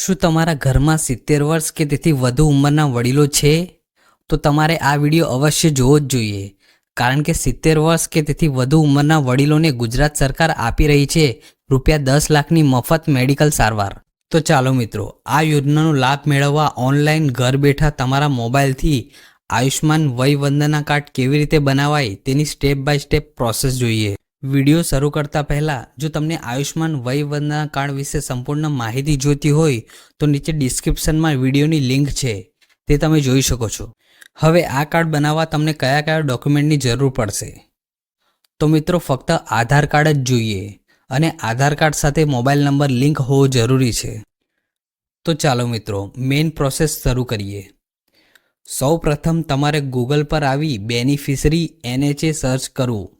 શું તમારા ઘરમાં સિત્તેર વર્ષ કે તેથી વધુ ઉંમરના વડીલો છે? તો તમારે આ વીડિયો અવશ્ય જોવો જ જોઈએ. કારણ કે સિત્તેર વર્ષ કે તેથી વધુ ઉંમરના વડીલોને ગુજરાત સરકાર આપી રહી છે રૂપિયા દસ લાખની મફત મેડિકલ સારવાર. તો ચાલો મિત્રો, આ યોજનાનો લાભ મેળવવા ઓનલાઈન ઘર બેઠા તમારા મોબાઈલથી આયુષ્માન વય વંદના કાર્ડ કેવી રીતે બનાવાય તેની સ્ટેપ બાય સ્ટેપ પ્રોસેસ જોઈએ. વીડિયો શરૂ કરતા પહેલા, જો તમને આયુષ્માન વય વંદના કાર્ડ વિશે સંપૂર્ણ માહિતી જોઈતી હોય, તો નીચે ડિસ્ક્રિપ્શનમાં વિડીયોની લિંક છે, તે તમે જોઈ શકો છો. હવે આ કાર્ડ બનાવવા તમને કયા કયા ડોક્યુમેન્ટની જરૂર પડશે? તો મિત્રો, ફક્ત આધાર કાર્ડ જ જોઈએ, અને આધાર કાર્ડ સાથે મોબાઈલ નંબર લિંક હોવો જરૂરી છે. તો ચાલો મિત્રો મેઇન પ્રોસેસ શરૂ કરીએ. સૌ પ્રથમ તમારે ગૂગલ પર આવી બેનિફિશરી એનએચએ સર્ચ કરવું.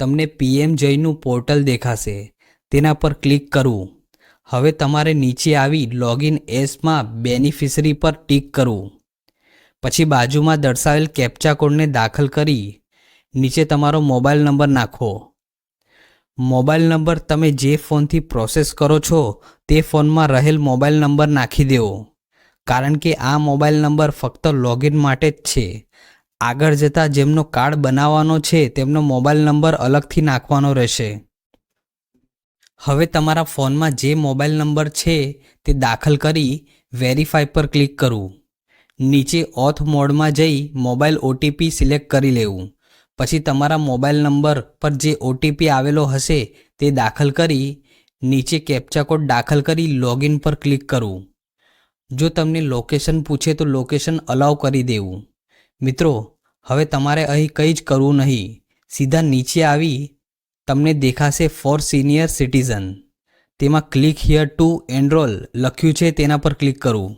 તમને પીએમ જયનું પોર્ટલ દેખાશે. તેના પર ક્લિક કરવું. હવે તમારે નીચે આવી લોગિન એસમાં બેનિફિશરી પર ટીક કરવું. પછી બાજુમાં દર્શાવેલ કેપ્ચા કોડને દાખલ કરી નીચે તમારો મોબાઈલ નંબર નાખો. મોબાઈલ નંબર તમે જે ફોનથી પ્રોસેસ કરો છો તે ફોનમાં રહેલ મોબાઈલ નંબર નાખી દેવો. કારણ કે આ મોબાઈલ નંબર ફક્ત લોગિન માટે જ છે. આગળ જતાં જેમનો કાર્ડ બનાવવાનો છે, તેમનો મોબાઈલ નંબર અલગથી નાખવાનો રહેશે. હવે તમારા ફોનમાં જે મોબાઈલ નંબર છે, તે દાખલ કરી વેરીફાઈ પર ક્લિક કરવું. નીચે ઓથ મોડમાં જઈ મોબાઈલ ઓટીપી સિલેક્ટ કરી લેવું. પછી તમારા મોબાઈલ નંબર પર જે ઓટીપી આવેલો હશે, તે દાખલ કરી નીચે કેપ્ચા કોડ દાખલ કરી લોગિન પર ક્લિક કરવું. જો તમને લોકેશન પૂછે તો લોકેશન અલાઉ કરી દેવું. મિત્રો, હવે તમારે અહીં કંઈ જ કરવું નહીં. સીધા નીચે આવી તમને દેખાશે ફોર સિનિયર સિટીઝન. તેમાં ક્લિક હિયર ટુ એનરોલ લખ્યું છે તેના પર ક્લિક કરવું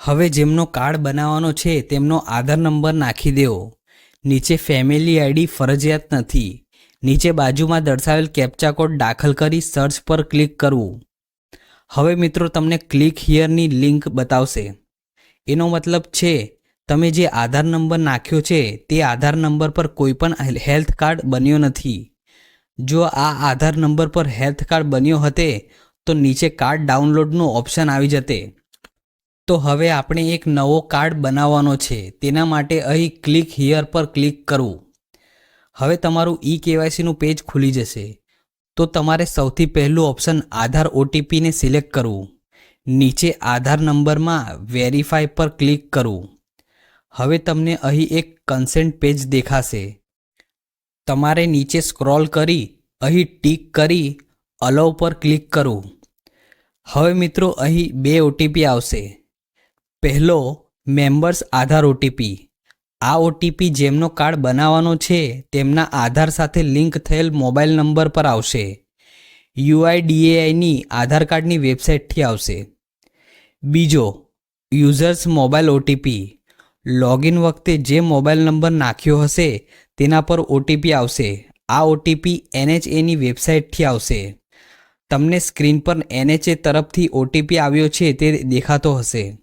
હવે જેમનો કાર્ડ બનાવવાનો છે તેમનો આધાર નંબર નાખી દેવો. નીચે ફેમિલી આઈડી ફરજિયાત નથી. નીચે બાજુમાં દર્શાવેલ કેપ્ચા કોડ દાખલ કરી સર્ચ પર ક્લિક કરવું. હવે મિત્રો તમને ક્લિક હિયરની લિંક બતાવશે. એનો મતલબ છે તમે જે આધાર નંબર નાખ્યો છે, તે આધાર નંબર પર કોઈપણ હેલ્થ કાર્ડ બન્યો નથી. જો આ આધાર નંબર પર હેલ્થ કાર્ડ બન્યો હતે, તો નીચે કાર્ડ ડાઉનલોડનું ઓપ્શન આવી જતે. તો હવે આપણે એક નવો કાર્ડ બનાવવાનો છે, તેના માટે અહીં ક્લિક હિયર પર ક્લિક કરવું હવે તમારું ઈ કેવાયસીનું પેજ ખુલી જશે. તો તમારે સૌથી પહેલું ઓપ્શન આધાર ઓટીપીને સિલેક્ટ કરવું. નીચે આધાર નંબરમાં વેરીફાઈ પર ક્લિક કરવું હવે તમને અહીં એક કન્સેન્ટ પેજ દેખાશે. તમારે નીચે સ્ક્રોલ કરી, અહીં ટીક કરી અલાઉ પર ક્લિક કરો. હવે મિત્રો, અહીં બે ઓટીપી આવશે. પહેલો મેમ્બર્સ આધાર ઓટીપી આ ઓટીપી જેમનો કાર્ડ બનાવવાનો છે, તેમના આધાર સાથે લિંક થયેલ મોબાઈલ નંબર પર આવશે. યુઆઈડીએઆઈની આધાર કાર્ડની વેબસાઇટથી આવશે. બીજો યુઝર્સ મોબાઈલ ઓટીપી લોગિન વખતે જે મોબાઈલ નંબર નાખ્યો હશે, તેના પર ઓટીપી આવશે. આ ઓટીપી એનએચએની વેબસાઇટથી આવશે. તમને સ્ક્રીન પર એનએચએ તરફથી ઓટીપી આવ્યો છે તે દેખાતો હશે.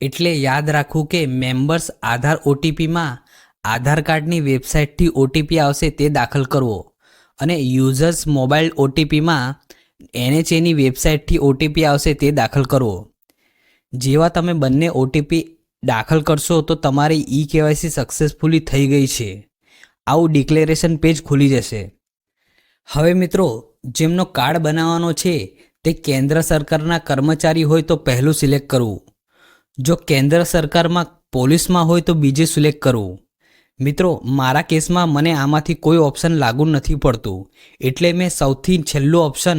એટલે યાદ રાખવું કે મેમ્બર્સ આધાર ઓટીપીમાં આધાર કાર્ડની વેબસાઇટથી ઓટીપી આવશે તે દાખલ કરવો. અને યુઝર્સ મોબાઈલ ઓટીપીમાં એનએચએની વેબસાઇટથી ઓટીપી આવશે તે દાખલ કરવો. જેવા તમે બંને ઓટીપી દાખલ કરશો તો તમારી ઈ કેવાયસી સક્સેસફુલી થઈ ગઈ છે. આવું ડિક્લેરેશન પેજ ખુલી જશે. હવે મિત્રો, જેમનો કાર્ડ બનાવવાનો છે, તે કેન્દ્ર સરકારના કર્મચારી હોય તો પહેલું સિલેક્ટ કરવું. જો કેન્દ્ર સરકારમાં પોલીસમાં હોય તો બીજે સિલેક્ટ કરવું. મિત્રો, મારા કેસમાં મને આમાંથી કોઈ ઓપ્શન લાગુ નથી પડતું. એટલે મેં સૌથી છેલ્લું option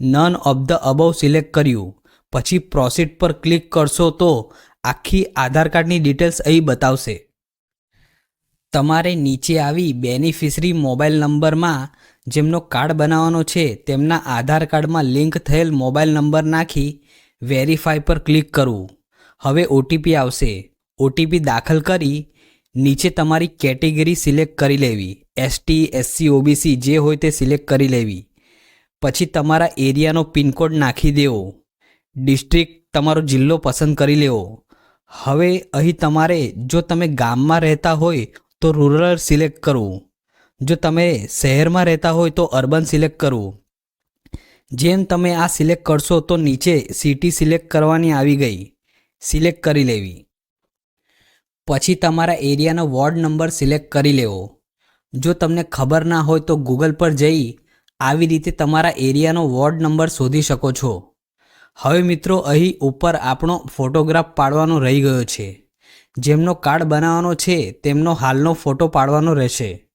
none of the above select કર્યું. પછી પ્રોસીડ પર ક્લિક કરશો તો આખી આધાર કાર્ડની ડિટેલ્સ અહીં બતાવશે. તમારે નીચે આવી બેનિફિશરી મોબાઈલ નંબરમાં જેમનો કાર્ડ બનાવવાનો છે, તેમના આધાર કાર્ડમાં લિંક થયેલ મોબાઈલ નંબર નાખી વેરીફાઈ પર ક્લિક કરવું. હવે ઓટીપી આવશે. ઓટીપી દાખલ કરી નીચે તમારી કેટેગરી સિલેક્ટ કરી લેવી. એસટી એસસી ઓબીસી જે હોય તે સિલેક્ટ કરી લેવી. પછી તમારા એરિયાનો પિનકોડ નાખી દેવો. ડિસ્ટ્રિક્ટ તમારો જિલ્લો પસંદ કરી લેવો. હવે અહીં તમારે જો તમે ગામમાં રહેતા હોય તો રૂરલ સિલેક્ટ કરવું. જો તમે શહેરમાં રહેતા હોય તો અર્બન સિલેક્ટ કરવું. જેમ તમે આ સિલેક્ટ કરશો તો નીચે સિટી સિલેક્ટ કરવાની આવી ગઈ. સિલેક્ટ કરી લેવી. પછી તમારા એરિયાનો વોર્ડ નંબર સિલેક્ટ કરી લેવો. જો તમને ખબર ના હોય તો ગૂગલ પર જઈ આવી રીતે તમારા એરિયાનો વોર્ડ નંબર શોધી શકો છો. હવે મિત્રો, અહીં ઉપર આપણો ફોટોગ્રાફ પાડવાનો રહી ગયો છે. જેમનો કાર્ડ બનાવવાનો છે, તેમનો હાલનો ફોટો પાડવાનો રહેશે.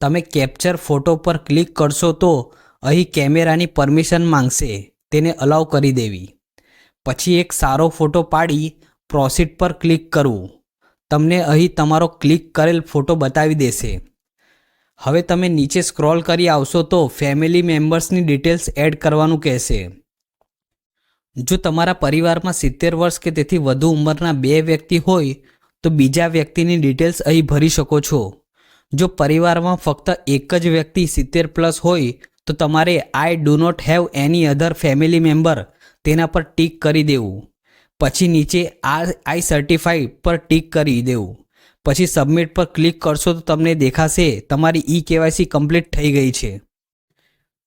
તમે કેપ્ચર ફોટો પર ક્લિક કરશો તો અહીં કેમેરાની પરમિશન માંગશે, તેને અલાઉ કરી દેવી. પછી એક સારો ફોટો પાડી, પ્રોસીડ પર ક્લિક કરવું. તમને અહીં તમારો ક્લિક કરેલ ફોટો બતાવી દેશે. હવે તમે નીચે સ્ક્રોલ કરી આવશો તો ફેમિલી મેમ્બર્સની ડિટેલ્સ એડ કરવાનું કહેશે. જો તમારા પરિવારમાં સિત્તેર વર્ષ કે તેથી વધુ ઉંમરના બે વ્યક્તિ હોય, તો બીજા વ્યક્તિની ડિટેલ્સ અહીં ભરી શકો છો. જો પરિવારમાં ફક્ત એક જ વ્યક્તિ સિત્તેર પ્લસ હોય, તો તમારે I do not have any other family member તેના પર ટીક કરી દેવું. પછી નીચે આ આઈ સર્ટિફાઈ પર ટીક કરી દેવું. પછી સબમિટ પર ક્લિક કરશો તો તમને દેખાશે તમારી ઈ કેવાયસી કમ્પ્લીટ થઈ ગઈ છે.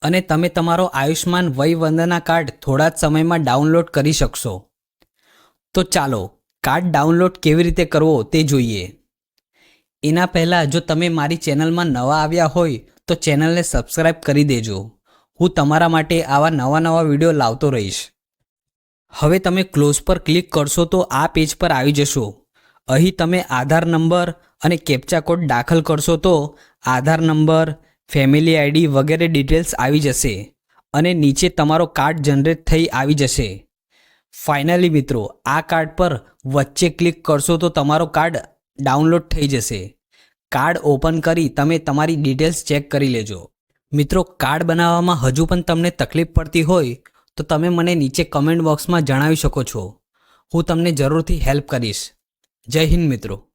અને તમે તમારો આયુષ્માન વય વંદના કાર્ડ થોડા જ સમયમાં ડાઉનલોડ કરી શકશો. તો ચાલો, કાર્ડ ડાઉનલોડ કેવી રીતે કરવો તે જોઈએ. એના પહેલાં જો તમે મારી ચેનલમાં નવા આવ્યા હોય, તો ચેનલને સબસ્ક્રાઈબ કરી દેજો. હું તમારા માટે આવા નવા નવા વીડિયો લાવતો રહીશ. હવે તમે ક્લોઝ પર ક્લિક કરશો તો આ પેજ પર આવી જશો. અહીં તમે આધાર નંબર અને કેપ્ચા કોડ દાખલ કરશો તો આધાર નંબર ફેમિલી આઈડી વગેરે ડિટેલ્સ આવી જશે અને નીચે તમારો કાર્ડ જનરેટ થઈ આવી જશે. ફાઇનલી મિત્રો, આ કાર્ડ પર વચ્ચે ક્લિક કરશો તો તમારો કાર્ડ ડાઉનલોડ થઈ જશે. કાર્ડ ઓપન કરી તમે તમારી ડિટેલ્સ ચેક કરી લેજો. મિત્રો, કાર્ડ બનાવવામાં હજુ પણ તમને તકલીફ પડતી હોય તો તમે મને નીચે કમેન્ટ બોક્સમાં જણાવી શકો છો. હું તમને જરૂરથી હેલ્પ કરીશ. જય હિન્દ મિત્રો.